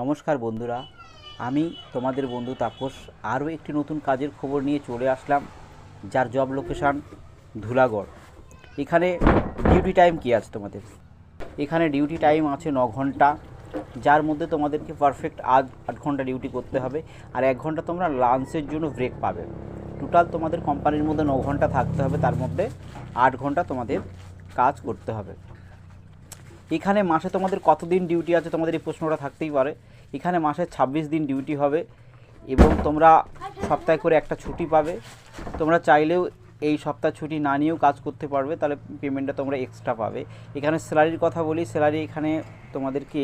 নমস্কার বন্ধুরা, আমি তোমাদের বন্ধু তাপস। আরও একটি নতুন কাজের খবর নিয়ে চলে আসলাম, যার জব লোকেশান ধুলাগড়। এখানে ডিউটি টাইম কী আছে তোমাদের? এখানে ডিউটি টাইম আছে ন ঘণ্টা, যার মধ্যে তোমাদেরকে পারফেক্ট আট আট ঘণ্টা ডিউটি করতে হবে, আর এক ঘণ্টা তোমরা লাঞ্চের জন্য ব্রেক পাবে। টোটাল তোমাদের কোম্পানির মধ্যে ন ঘণ্টা থাকতে হবে, তার মধ্যে আট ঘণ্টা তোমাদের কাজ করতে হবে। এখানে মাসে তোমাদের কতদিন ডিউটি আছে তোমাদের এই প্রশ্নটা থাকতেই পারে। এখানে মাসে ছাব্বিশ দিন ডিউটি হবে এবং তোমরা সপ্তাহে করে একটা ছুটি পাবে। তোমরা চাইলেও এই সপ্তাহ ছুটি না নিয়েও কাজ করতে পারবে, তাহলে পেমেন্টটা তোমরা এক্সট্রা পাবে। এখানে স্যালারির কথা বলি স্যালারি এখানে তোমাদেরকে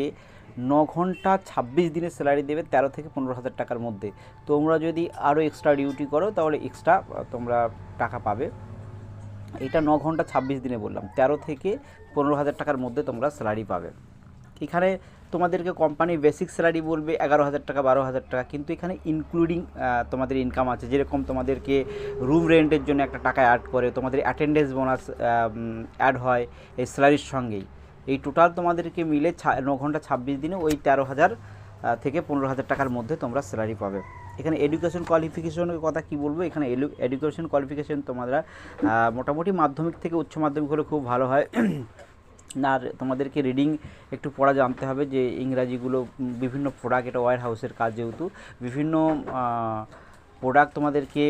ন ঘণ্টা ছাব্বিশ দিনের স্যালারি দেবে তেরো থেকে পনেরো হাজার টাকার মধ্যে। তোমরা যদি আরও এক্সট্রা ডিউটি করো, তাহলে এক্সট্রা তোমরা টাকা পাবে। এটা ন ঘণ্টা ছাব্বিশ দিনে বললাম। তেরো থেকে পনেরো হাজার টাকার মধ্যে তোমরা স্যালারি পাবে। এখানে তোমাদেরকে কোম্পানি বেসিক স্যালারি বলবে এগারো হাজার টাকা, বারো হাজার টাকা, কিন্তু এখানে ইনক্লুডিং তোমাদের ইনকাম আছে। যেরকম তোমাদেরকে রুম রেন্টের জন্য একটা টাকা অ্যাড করে, তোমাদের অ্যাটেন্ডেন্স বোনাস অ্যাড হয় এই স্যালারির সঙ্গেই। এই টোটাল তোমাদেরকে মিলে ন ঘণ্টা ছাব্বিশ দিনে ওই তেরো হাজার থেকে পনেরো হাজার টাকার মধ্যে তোমরা স্যালারি পাবে। এখানে এডুকেশন কোয়ালিফিকেশনের কথা কি বলব? এখানে এডুকেশন কোয়ালিফিকেশন তোমরা মোটামুটি মাধ্যমিক থেকে উচ্চ মাধ্যমিক হলে খুব ভালো হয়। আর তোমাদেরকে রিডিং একটু পড়া জানতে হবে যে ইংরাজিগুলো বিভিন্ন প্রোডাক্ট এটা ওয়ার হাউসের কাজ যেহেতু, বিভিন্ন প্রোডাক্ট তোমাদেরকে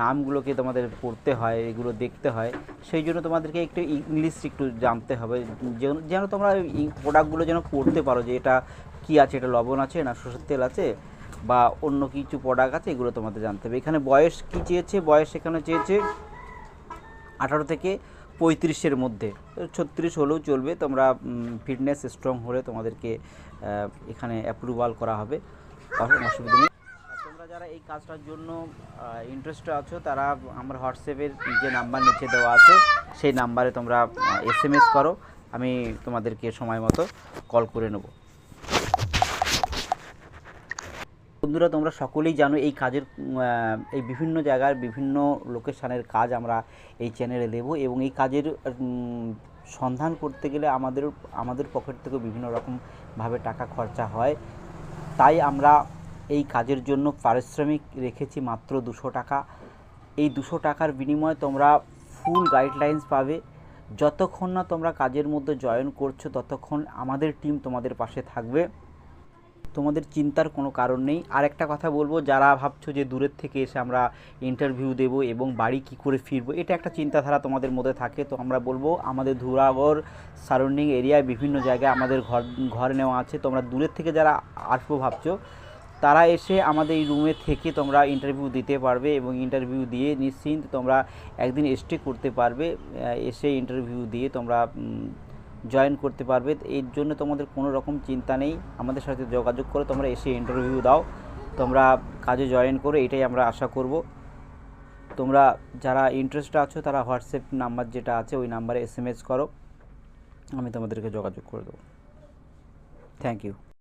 নামগুলোকে তোমাদের পড়তে হয়, এগুলো দেখতে হয়। সেই জন্য তোমাদেরকে একটু ইংলিশ একটু জানতে হবে। যেন তোমরা প্রোডাক্টগুলো যেন পড়তে পারো যে এটা কী আছে, এটা লবণ আছে না সরষের তেল আছে বা অন্য কিছু প্রোডাক্ট আছে, এগুলো তোমাদের জানতে হবে। এখানে বয়স কী চেয়েছে? বয়স এখানে চেয়েছে আঠারো থেকে পঁয়ত্রিশের মধ্যে। ছত্রিশ হলেও চলবে, তোমরা ফিটনেস স্ট্রং হলে তোমাদেরকে এখানে অ্যাপ্রুভাল করা হবে। অসু- অসুবিধা নেই। তোমরা যারা এই কাজটার জন্য ইন্টারেস্টেড আছো, তারা আমার হোয়াটসঅ্যাপের যে নাম্বার নিচে দেওয়া আছে, সেই নাম্বারে তোমরা এস করো। আমি তোমাদেরকে সময় মতো কল করে নেব। বন্ধুরা, তোমরা সকলেই জানো এই কাজের এই বিভিন্ন জায়গার বিভিন্ন লোকেশানের কাজ আমরা এই চ্যানেলে দেব এবং এই কাজের সন্ধান করতে গেলে আমাদের আমাদের পকেট থেকে বিভিন্ন রকমভাবে টাকা খরচা হয়। তাই আমরা এই কাজের জন্য পারিশ্রমিক রেখেছি মাত্র দুশো টাকা। এই দুশো টাকার বিনিময়ে তোমরা ফুল গাইডলাইন্স পাবে। যতক্ষণ না তোমরা কাজের মধ্যে জয়েন করছ, ততক্ষণ আমাদের টিম তোমাদের পাশে থাকবে। তোমাদের চিন্তার কোনো কারণ নেই। আর একটা কথা বলব, যারা ভাবছ যে দূরের থেকে এসে আমরা ইন্টারভিউ দেব এবং বাড়ি কি করে ফিরবো, এটা একটা চিন্তাধারা তোমাদের মধ্যে থাকে। তো আমরা বলব, আমাদের ধুরাগড় সারাউন্ডিং এরিয়ায় বিভিন্ন জায়গায় আমাদের ঘর ঘর নেওয়া আছে। তোমরা দূরের থেকে যারা আসব ভাবছ, তারা এসে আমাদের এই রুমে থেকে তোমরা ইন্টারভিউ দিতে পারবে এবং ইন্টারভিউ দিয়ে নিশ্চিন্ত তোমরা একদিন স্টে করতে পারবে। এসে ইন্টারভিউ দিয়ে তোমরা জয়েন করতে পারবে। এর জন্য তোমাদের কোনো রকম চিন্তা নেই। আমাদের সাথে যোগাযোগ করে, তোমরা এসে ইন্টারভিউ দাও। তোমরা কাজে জয়েন করো, এটাই আমরা আশা করব। তোমরা যারা ইন্টারেস্ট আছো, তারা হোয়াটসঅ্যাপ নাম্বার যেটা আছে, ওই নাম্বারে এস করো। আমি তোমাদেরকে যোগাযোগ করে দেবো। Thank you